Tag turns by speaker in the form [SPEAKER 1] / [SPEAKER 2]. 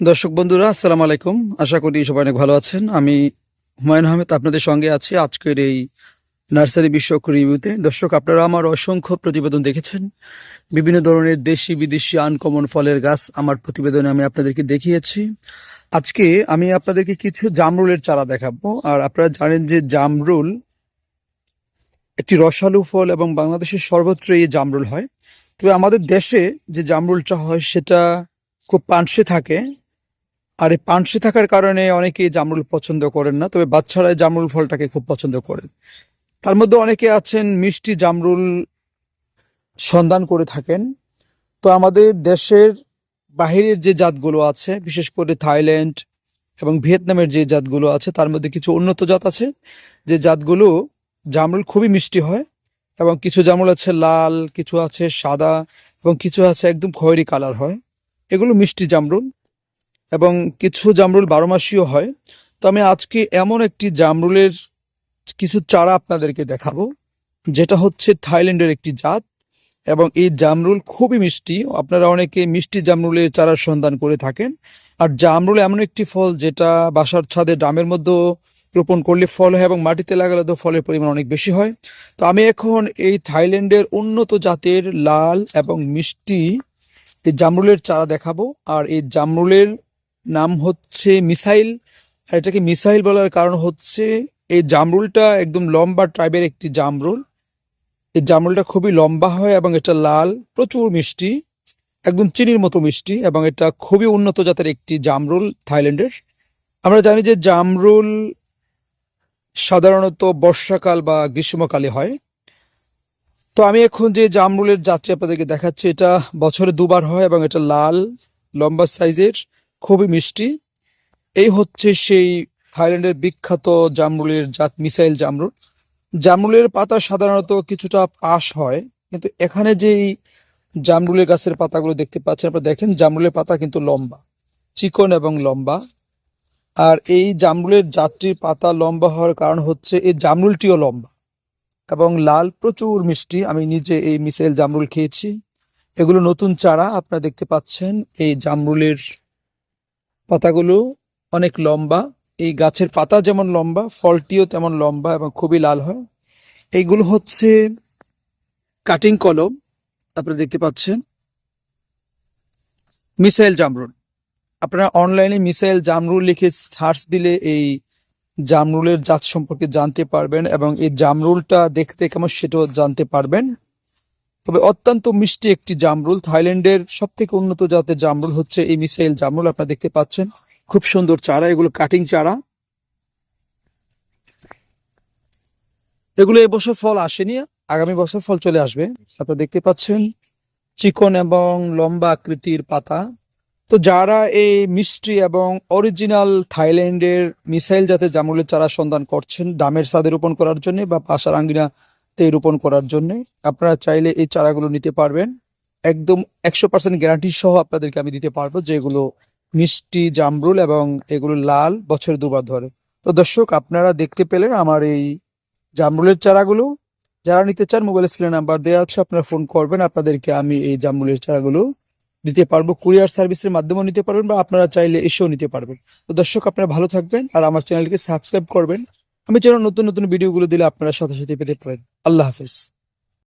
[SPEAKER 1] দর্শক বন্ধুরা, আসসালামু আলাইকুম। আশা করি সবাই অনেক ভালো আছেন। আমি হুমায়ুন আহমেদ, আপনাদের সঙ্গে আছি আজকের এই নার্সারি বিষয়ক রিভিউতে। দর্শক, আপনারা আমার অসংখ্য প্রতিবেদন দেখেছেন। বিভিন্ন ধরনের দেশি, বিদেশি আনকমন ফলের গাছ আমার প্রতিবেদনে আমি আপনাদেরকে দেখিয়েছি। আজকে আমি আপনাদেরকে কিছু জামরুলের চারা দেখাবো। আর আপনারা জানেন যে জামরুল একটি রসালু ফল এবং বাংলাদেশের সর্বত্র এই জামরুল হয়। তবে আমাদের দেশে যে জামরুলটা হয়, সেটা খুব পানসে থাকে। আর এই পানসে থাকার কারণে অনেকেই জামরুল পছন্দ করেন না, তবে বাচ্চারা জামরুল ফলটাকে খুব পছন্দ করেন। তার মধ্যে অনেকে আছেন মিষ্টি জামরুল সন্ধান করে থাকেন। তো আমাদের দেশের বাহিরের যে জাতগুলো আছে, বিশেষ করে থাইল্যান্ড এবং ভিয়েতনামের যে জাতগুলো আছে, তার মধ্যে কিছু উন্নত জাত আছে। যে জাতগুলো জামরুল খুবই মিষ্টি হয় এবং কিছু জামরুল আছে লাল, কিছু আছে সাদা এবং কিছু আছে একদম খয়েরি কালার হয়। এগুলো মিষ্টি জামরুল। এবং কিছু জামরুল বারো মাসিও হয়। তো আমি আজকে এমন একটি জামরুলের কিছু চারা আপনাদেরকে দেখাবো, যেটা হচ্ছে থাইল্যান্ডের একটি জাত এবং এই জামরুল খুবই মিষ্টি। আপনারা অনেকে মিষ্টি জামরুলের চারার সন্ধান করে থাকেন। আর জামরুল এমন একটি ফল যেটা বাসার ছাদে ড্রামের মধ্যে রোপণ করলে ফল হয় এবং মাটিতে লাগালে তো ফলের পরিমাণ অনেক বেশি হয়। তো আমি এখন এই থাইল্যান্ডের উন্নত জাতের লাল এবং মিষ্টি এই জামরুলের চারা দেখাবো। আর এই জামরুলের নাম হচ্ছে মিসাইল, আর এটাকে মিসাইল বলার কারণ হচ্ছে এই জামরুলটা একদম লম্বা ট্রাইবের একটি জামরুল। এই জামরুলটা খুবই লম্বা হয় এবং এটা লাল, প্রচুর মিষ্টি, একদম চিনির মতো মিষ্টি এবং এটা খুবই উন্নত জাতের একটি জামরুল থাইল্যান্ডের। আমরা জানি যে জামরুল সাধারণত বর্ষাকাল বা গ্রীষ্মকালে হয়। তো আমি এখন যে জামরুলের যাত্রী আপনাদেরকে দেখাচ্ছি, এটা বছরে দুবার হয় এবং এটা লাল, লম্বা সাইজের। খুবই মিষ্টি। এই হচ্ছে সেই থাইল্যান্ডের বিখ্যাত জামরুলের জাত মিসাইল জামরুল। জামরুলের পাতা সাধারণত কিছুটা পাশ হয়, কিন্তু এখানে যেই জামরুলের গাছের পাতাগুলো দেখতে পাচ্ছেন, আপনারা দেখেন জামরুলের পাতা কিন্তু লম্বা, চিকন এবং লম্বা। আর এই জামরুলের জাতটির পাতা লম্বা হওয়ার কারণ হচ্ছে এই জামরুলটিও লম্বা এবং লাল, প্রচুর মিষ্টি। আমি নিজে এই মিসাইল জামরুল খেয়েছি। এগুলো নতুন চারা, আপনারা দেখতে পাচ্ছেন এই জামরুলের পাতাগুলো অনেক লম্বা। এই গাছের পাতা যেমন লম্বা, ফলটিও তেমন লম্বা এবং খুবই লাল হয়। এইগুলো হচ্ছে কাটিং কলম, আপনারা দেখতে পাচ্ছেন। মিসাইল জামরুল। আপনারা অনলাইনে মিসাইল জামরুল লিখে সার্চ দিলে এই জামরুলের জাত সম্পর্কে জানতে পারবেন এবং এই জামরুলটা দেখতে কেমন সেটাও জানতে পারবেন। তবে অত্যন্ত মিষ্টি একটি জামরুল। থাইল্যান্ডের সব থেকে উন্নত জাতের জামরুল হচ্ছে এই মিসাইল জামরুল, আপনারা দেখতে পাচ্ছেন। খুব সুন্দর চারা, এগুলো কাটিং চারা। এগুলো এবছর ফল আসেনি, আগামী বছর ফল চলে আসবে। আপনারা দেখতে পাচ্ছেন চিকন এবং লম্বা আকৃতির পাতা। তো যারা এই মিষ্টি এবং অরিজিনাল থাইল্যান্ডের মিসাইল জাতের জামরুলের চারা সন্ধান করছেন ডামের সাদে রোপণ করার জন্য বা পাশার আঙ্গিনাতে রোপণ করার জন্য আপনারা চাইলে এই চারাগুলো নিতে পারবেন। একদম একশো পার্সেন্ট গ্যারান্টি সহ আপনাদেরকে আমি দিতে পারব যেগুলো মিষ্টি, জামরুল এবং এগুলো লাল বছরে দুবার ধরে। তো দর্শক, আপনারা দেখতে পেলেন আমার এই জামরুলের চারাগুলো। যারা নিতে চান মোবাইল স্ক্রিনে নাম্বার দেওয়া আছে, আপনারা ফোন করবেন। আপনাদেরকে আমি এই জামরুলের চারাগুলো দিতে পারব। কুরিয়ার সার্ভিসের মাধ্যমেও নিতে পারবেন বা আপনারা চাইলে এসেও নিতে পারবেন। তো দর্শক, আপনারা ভালো থাকবেন আর আমার চ্যানেলকে সাবস্ক্রাইব করবেন। আমি যেন নতুন নতুন ভিডিওগুলো দিলে আপনারা সাথে সাথে পেতে পারেন। আল্লাহ হাফেজ।